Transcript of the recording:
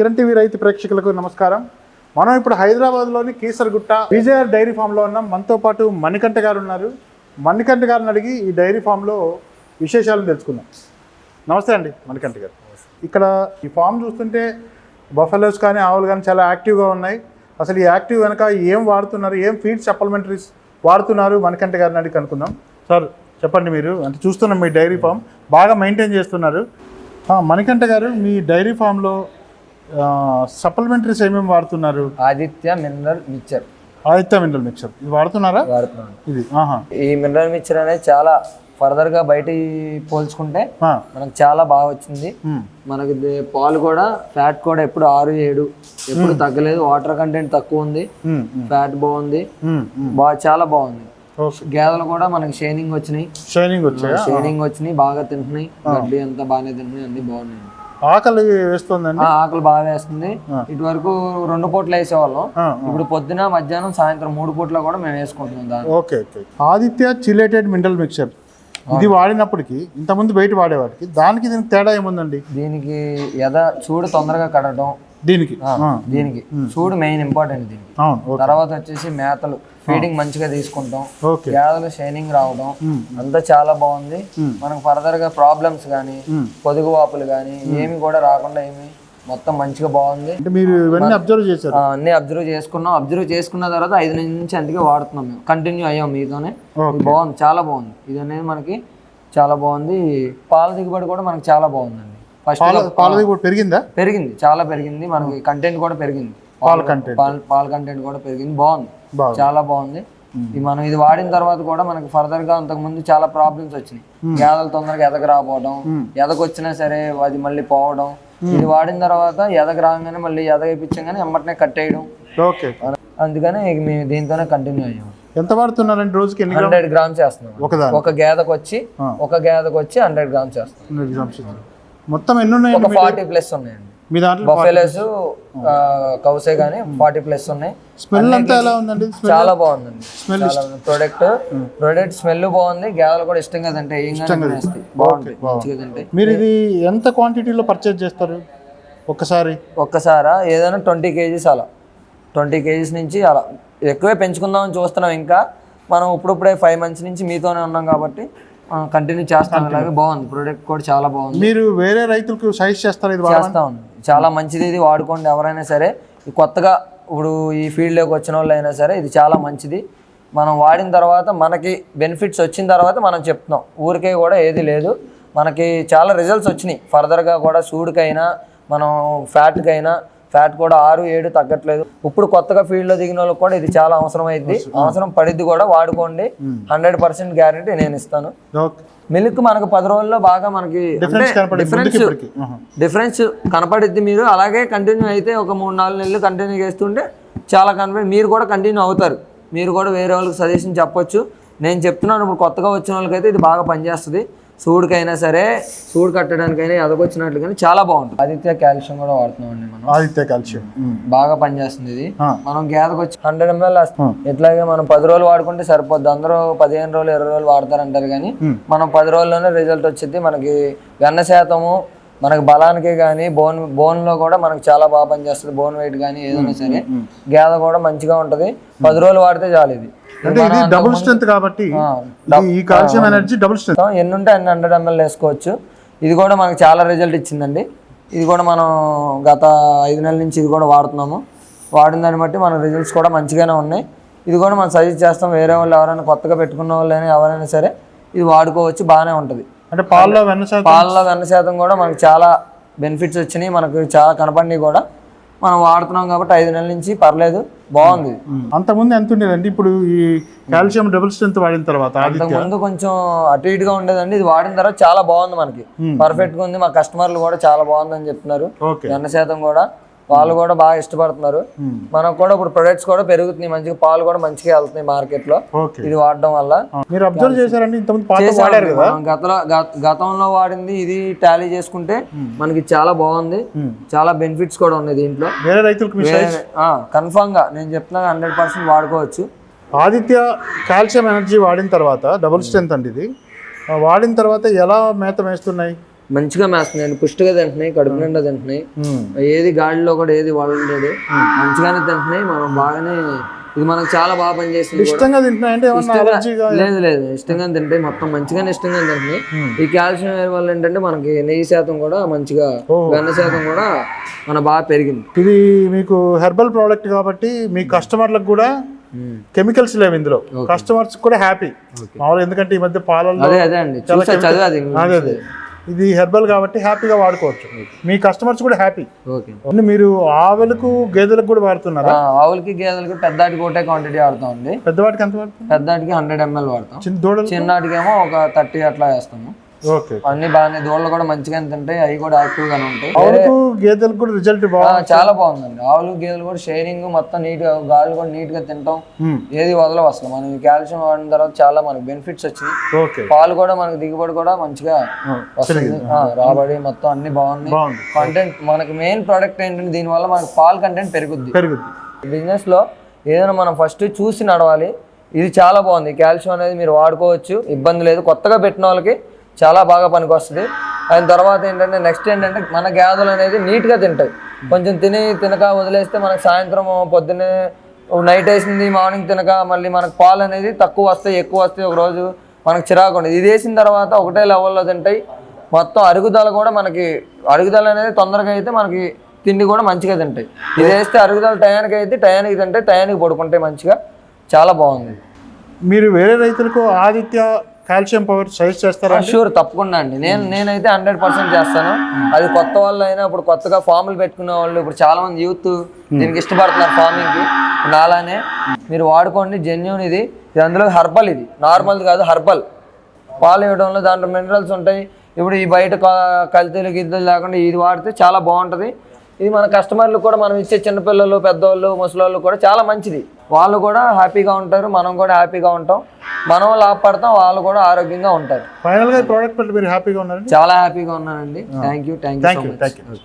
Kiran TV రైతు ప్రేక్షకులకు నమస్కారం. మనం ఇప్పుడు హైదరాబాద్లోని కీసరగుట్ట విజయర్ డైరీ ఫామ్లో ఉన్నాం. మనతో పాటు మణికంఠ గారు ఉన్నారు. మణికంఠ గారిని అడిగి ఈ డైరీ ఫామ్లో విశేషాలను తెలుసుకుందాం. నమస్తే అండి మణికంఠ గారు. ఇక్కడ ఈ ఫామ్ చూస్తుంటే బఫెలోస్ కానీ ఆవులు కానీ చాలా యాక్టివ్గా ఉన్నాయి. అసలు ఈ యాక్టివ్ వెనక ఏం వాడుతున్నారు? ఏం ఫీడ్ సప్లిమెంటరీస్ వాడుతున్నారు? మణికంఠ గారిని అడిగి కనుక్కుందాం. సార్ చెప్పండి మీరు. అంటే చూస్తున్నాం మీ డైరీ ఫామ్. బాగా మెయింటైన్ చేస్తున్నారు. మణికంఠ గారు మీ డైరీ ఫామ్లో సప్లిమెంటరీస్ ఏమేమి వాడుతున్నారు? Aditya mineral mixture. Aditya mineral mixture. ఇది వాడుతున్నారా? వాడుతున్నాను. ఇది ఆహా. ఈ మినరల్ మిక్చర్ అనేది చాలా ఫర్దర్గా బయట పోల్చుకుంటే మనకు చాలా బాగా వచ్చింది. మనకి పాలు కూడా ఫ్యాట్ కూడా ఎప్పుడు ఆరు ఏడు ఎప్పుడు తగ్గలేదు. వాటర్ కంటెంట్ తక్కువ ఉంది. ఫ్యాట్ బాగుంది. బాగా చాలా బాగుంది. గేదెలు కూడా మనకి షైనింగ్ వచ్చినాయి. షైనింగ్ వచ్చాయా? షైనింగ్ వచ్చినాయి బాగా తింటున్నాయి. గడ్డి అంతా బాగానే తింటున్నాయి అన్ని బాగున్నాయి. ఆకలి వేస్తుందండి? ఆకలి బాగా వేస్తుంది. ఇటు వరకు రెండు పూటలు వేసేవాళ్ళం. ఇప్పుడు పొద్దున మధ్యాహ్నం సాయంత్రం మూడు పూట్ల కూడా మేము వేసుకుంటున్నాం okay okay. Aditya chelated mineral mixture. ఇది వాడినప్పటికి ఇంతకుముందు బయట వాడేవాడికి. దానికి దీనికి తేడా ఏముందండి? దీనికి ఎద చూడు తొందరగా కడటం దీనికి. దీనికి. చూడు మెయిన్ ఇంపార్టెంట్ దీనికి. తర్వాత వచ్చేసి మేతలు. ఫీడింగ్ మంచిగా తీసుకుంటాం. గేదెలు షైనింగ్ రావడం. అంతా చాలా బాగుంది. మనకు ఫర్దర్గా ప్రాబ్లమ్స్ కానీ. పొదుగు వాపులు కానీ ఏమి కూడా రాకుండా ఏమి మొత్తం మంచిగా బాగుంది. మీరు ఇవన్నీ అబ్జర్వ్ చేశారు? అన్ని అబ్జర్వ్ చేసుకున్నాం. అబ్జర్వ్ చేసుకున్న తర్వాత ఐదు నుంచి అందుకే వాడుతున్నాం మేము. కంటిన్యూ అయ్యాం మీతోనే. బాగుంది చాలా బాగుంది. ఇది అనేది మనకి చాలా బాగుంది. పాల దిగుబడి కూడా మనకి చాలా బాగుందండి. పెరిగిందా? పెరిగింది చాలా పెరిగింది. మనకి కంటెంట్ కూడా పెరిగింది. పాల కంటెంట్ పాల పాల కంటెంట్ కూడా పెరిగింది. బాగుంది. చాలా బాగుంది. ఇది మనం ఇది వాడిన తర్వాత కూడా మనకి ఫర్దర్గా అంతకు ముందు చాలా ప్రాబ్లమ్స్ వచ్చినాయి. గేదెలు తొందరగా ఎదగ రాకపోవడం ఎదకొచ్చినా సరే అది మళ్ళీ పోవడం. ఇది వాడిన తర్వాత ఎదగ రాగానే మళ్ళీ ఎదగిపించగానే ఎమ్మటనే కట్టేయడం ఓకే. అందుకని మేము దీంతోనే కంటిన్యూ అయ్యాం. ఎంత వాడుతున్నారండి రోజుకి? ఎన్ని హండ్రెడ్ గ్రామ్స్ వేస్తున్నాం ఒకదాని. ఒక గేదకు వచ్చి. ఒక గేదకు వచ్చి హండ్రెడ్ గ్రామ్స్ ఇస్తారు. మొత్తం ఎన్ని ఉన్నాయండి ఒక ఫార్టీ ప్లస్ ఉన్నాయండి. మీ దాంట్లో బఫెలోస్ కౌసే గానీ ఫార్టీ ప్లస్ ఉన్నాయి. స్మెల్ అంతా ఎలా ఉందండి? చాలా బాగుందండి. Smell product. ప్రొడక్ట్ స్మెల్ బాగుంది. గేదెలు కూడా ఇష్టంగా తింటాయి కానీ మంచిగా తింటాయి మీరు ఇది ఎంత క్వాంటిటీలో పర్చేజ్ చేస్తారు? ఒక్కసారి. ఒక్కసారా? ఏదైనా ట్వంటీ కేజీస్ అలా. ట్వంటీ కేజీస్ నుంచి అలా. ఎక్కువే పెంచుకుందామని చూస్తున్నాం ఇంకా. మనం ఇప్పుడిప్పుడే ఫైవ్ మంత్స్ నుంచి మీతోనే ఉన్నాం కాబట్టి కంటిన్యూ చేస్తాం ఇలాగే. బాగుంది. ప్రొడక్ట్ కూడా చాలా బాగుంది. మీరు వేరే రైతులకు సజెస్ట్ చేస్తారు ఇది? చేస్తా. ఉంది చాలా మంచిది ఇది. వాడుకోండి ఎవరైనా సరే. కొత్తగా ఇప్పుడు ఈ ఫీల్డ్లోకి వచ్చిన వాళ్ళు అయినా సరే ఇది చాలా మంచిది. మనం వాడిన తర్వాత మనకి బెనిఫిట్స్ వచ్చిన తర్వాత మనం చెప్తున్నాం. ఊరికే కూడా ఏది లేదు. మనకి చాలా రిజల్ట్స్ వచ్చినాయి. ఫర్దర్గా కూడా సూడికైనా మనం ఫ్యాట్కైనా ఫ్యాట్ కూడా ఆరు ఏడు తగ్గట్లేదు. ఇప్పుడు కొత్తగా ఫీల్డ్లో దిగిన వాళ్ళకి కూడా ఇది చాలా అవసరం. అయింది అవసరం పడిద్ది కూడా వాడుకోండి. హండ్రెడ్ పర్సెంట్ గ్యారంటీ నేను ఇస్తాను. మిల్క్ మనకు పది రోజుల్లో బాగా మనకి డిఫరెన్స్. డిఫరెన్స్ కనపడిద్ది మీరు. అలాగే కంటిన్యూ అయితే ఒక మూడు నాలుగు నెలలు కంటిన్యూ చేస్తుంటే చాలా కనపడి మీరు కూడా కంటిన్యూ అవుతారు. మీరు కూడా వేరే వాళ్ళకి సజెషన్ చెప్పొచ్చు. నేను చెప్తున్నాను ఇప్పుడు కొత్తగా వచ్చిన వాళ్ళకైతే ఇది బాగా పనిచేస్తుంది. సూడికైనా సరే సూడు కట్టడానికైనా ఎదగొచ్చినట్లు కానీ చాలా బాగుంటుంది. ఆదిత్య కాల్షియం కూడా వాడుతున్నామండి మనం. ఆదిత్య కాల్షియం. బాగా పనిచేస్తుంది ఇది. మనం గేదకు వచ్చి హండ్రెడ్ ఎంఎల్ ఎట్లాగే మనం పది రోజులు వాడుకుంటే సరిపోద్ది. అందరూ పదిహేను రోజులు ఇరవై రోజులు వాడతారంటారు కానీ మనం పది రోజుల్లోనే రిజల్ట్ వచ్చింది మనకి వెన్న శాతము మనకి బలానికి కానీ బోన్ బోన్లో కూడా మనకి చాలా బాగా పనిచేస్తుంది. బోన్ వెయిట్ కానీ ఏదైనా సరే గేద కూడా మంచిగా ఉంటది. పది రోజులు వాడితే చాలు ఇది. అంటే ఇది డబుల్ స్ట్రెంత్ కాబట్టి ఆ, ఇది ఈ కాల్షియం ఎనర్జీ డబుల్ స్ట్రెంత్ మొత్తం ఎన్ని ఉంటే అన్ని హండ్రెడ్ ఎంఎల్ వేసుకోవచ్చు. ఇది కూడా మనకు చాలా రిజల్ట్ ఇచ్చిందండి. ఇది కూడా మనం గత ఐదు నెలల నుంచి ఇది కూడా వాడుతున్నాము. వాడిన దాన్ని బట్టి మన రిజల్ట్స్ కూడా మంచిగానే ఉన్నాయి. ఇది కూడా మనం సజెస్ట్ చేస్తాం వేరే వాళ్ళు ఎవరైనా కొత్తగా పెట్టుకున్న వాళ్ళైనా ఎవరైనా సరే ఇది వాడుకోవచ్చు బాగానే ఉంటుంది. అంటే పాల్లో వెన్న శాతం? పాలలో వెన్న శాతం కూడా మనకు చాలా బెనిఫిట్స్ వచ్చినాయి. మనకు చాలా కనపడినాయి కూడా మనం వాడుతున్నాం కాబట్టి ఐదు నెలల నుంచి పర్లేదు బాగుంది. అంతకుముందు ఎంత ఉండేదండి? ఇప్పుడు ఈ కాల్షియం డబుల్ స్ట్రెంత్ వాడిన తర్వాత ఆదిత్య? ఇంతకు ముందు కొంచెం అటు ఇటుగా ఉండేదండి. ఇది వాడిన తర్వాత చాలా బాగుంది మనకి. పర్ఫెక్ట్గా ఉంది. మా కస్టమర్లు కూడా చాలా బాగుందని చెప్తున్నారు. వెన్న శాతం కూడా వాళ్ళు కూడా బాగా ఇష్టపడుతున్నారు. మనకు కూడా ఇప్పుడు ప్రొడక్ట్స్ కూడా పెరుగుతున్నాయి మంచిగా పాలు కూడా మంచిగా వెళ్తున్నాయి మార్కెట్లో ఇది వాడడం వల్ల. మీరు అబ్జర్వ్ చేశారండి గతంలో గత- గతంలో వాడింది ఇది టాలీ చేసుకుంటే మనకి చాలా బాగుంది. చాలా బెనిఫిట్స్ కూడా ఉన్నాయి దీంట్లో. కన్ఫామ్గా నేను చెప్తున్నా హండ్రెడ్ పర్సెంట్ వాడుకోవచ్చు. ఆదిత్య కాల్షియం ఎనర్జీ వాడిన తర్వాత డబుల్ స్ట్రెంత్ అండి ఇది. వాడిన తర్వాత ఎలా మేత వేస్తున్నాయి మంచిగా మేస్తున్నాయి. పుష్టిగా తింటున్నాయి కడుపు నిండా తింటున్నాయి. ఏది గాడిలో కూడా ఏది వాళ్ళలేదు మంచిగానే తింటున్నాయి. మనం బాగానే ఇది మనకు చాలా బాగా పనిచేసింది కూడా. ఇష్టంగా తింటున్నాయంటే లేదు లేదు. ఇష్టంగా తింటే మొత్తం మంచిగానే ఇష్టంగా తింటున్నాయి. ఈ కాల్షియం వేరే వల్ల ఏంటంటే మనకి నెయ్యి శాతం కూడా మంచిగా వెన్న శాతం కూడా మన బాగా పెరిగింది. ఇది మీకు హెర్బల్ ప్రోడక్ట్ కాబట్టి మీ కస్టమర్లకు కూడా కెమికల్స్ లేవు ఇందులో. కస్టమర్స్ కూడా హ్యాపీ. మామూలుగా ఎందుకంటే ఈ మధ్య పాలల్లో అదే అదే అండి. అదే అదే. ఇది హెర్బల్ కాబట్టి హ్యాపీగా వాడుకోవచ్చు. మీ కస్టమర్స్ కూడా హ్యాపీ. ఓకే. మీరు ఆవులకు గేదెలకు కూడా వాడుతున్నారా? ఆవులకి గేదెలకి పెద్దాటికి ఒకటే క్వాంటిటీ వాడతాం అండి పెద్దవాటికి ఎంత వాడుతున్నారు పెద్దాటికి హండ్రెడ్ ఎంఎల్ వాడతాం. చిన్న దూడలు చిన్నాటికేమో ఒక థర్టీ అట్లా వేస్తాము. అన్ని బాగానే దూడలు కూడా మంచిగానే తింటాయి అవి కూడా యాక్టివ్ గానే ఉంటాయి. ఆవులకు గేదెలకు కూడా రిజల్ట్ చాలా బాగుందండి. ఆవులు గేదెలు కూడా షేరింగ్ మొత్తం నీట్గా గాలి కూడా నీట్గా తింటాం. ఏది వదలవు అసలు. మనం ఈ కాల్షియం వాడిన తర్వాత చాలా మనకి బెనిఫిట్స్ ఓకే. పాలు కూడా మనకి దిగుబడి కూడా మంచిగా వస్తుంది. రాబడి మొత్తం అన్ని బాగున్నాయి. బాగుంది. కంటెంట్ మనకి మెయిన్ ప్రోడక్ట్ ఏంటంటే దీనివల్ల మనకి పాలు కంటెంట్ పెరుగుద్ది. పెరుగుద్ది. బిజినెస్లో ఏదైనా మనం ఫస్ట్ చూసి నడవాలి. ఇది చాలా బాగుంది. కాల్షియం అనేది మీరు వాడుకోవచ్చు. ఇబ్బంది లేదు. కొత్తగా పెట్టిన వాళ్ళకి చాలా బాగా పనికొస్తుంది. దాని తర్వాత ఏంటంటే నెక్స్ట్ ఏంటంటే మన గేదెలు అనేది నీట్గా తింటాయి. కొంచెం తిని తినక వదిలేస్తే మనకి సాయంత్రం పొద్దున్నే నైట్ వేసింది మార్నింగ్ తినక మళ్ళీ మనకు పాలు అనేది తక్కువ వస్తాయి ఎక్కువ వస్తాయి ఒక రోజు మనకు చిరాకు ఉండదు. ఇది వేసిన తర్వాత ఒకటే లెవెల్లో తింటాయి మొత్తం అరుగుదల కూడా మనకి అరుగుదల అనేది తొందరగా అయితే మనకి తిండి కూడా మంచిగా తింటాయి. ఇది వేస్తే అరుగుదల టయానికి అయితే టయానికి తింటాయి టయానికి పడుకుంటాయి మంచిగా చాలా బాగుంది. మీరు వేరే రైతులకు ఆదిత్య కాల్షియం పవర్ సజెస్ట్ చేస్తారా షూర్ తప్పకుండా అండి. నేను నేనైతే హండ్రెడ్ పర్సెంట్ చేస్తాను. అది కొత్త వాళ్ళు అయినా ఇప్పుడు కొత్తగా ఫార్ములు పెట్టుకునే వాళ్ళు ఇప్పుడు చాలా మంది యూత్ దీనికి ఇష్టపడుతున్నారు ఫార్మింగ్కి. నాలానే మీరు వాడుకోండి జెన్యున్ ఇది. ఇది అందులో హర్బల్ ఇది. నార్మల్ కాదు హర్బల్ పాలు ఇవ్వడంలో దాంట్లో మినరల్స్ ఉంటాయి. ఇప్పుడు ఈ బయట కల్తీలు గిద్దలు లేకుండా ఇది వాడితే చాలా బాగుంటుంది. ఇది మన కస్టమర్లు కూడా మనం ఇచ్చే చిన్నపిల్లలు పెద్దవాళ్ళు ముసలోళ్ళు కూడా చాలా మంచిది. వాళ్ళు కూడా హ్యాపీగా ఉంటారు మనం కూడా హ్యాపీగా ఉంటాం. మనం లాభపడతాం వాళ్ళు కూడా ఆరోగ్యంగా ఉంటారు. ఫైనల్గా ప్రోడక్ట్ మీరు హ్యాపీగా ఉన్నారండి? చాలా హ్యాపీగా ఉన్నానండి. Thank you thank you thank you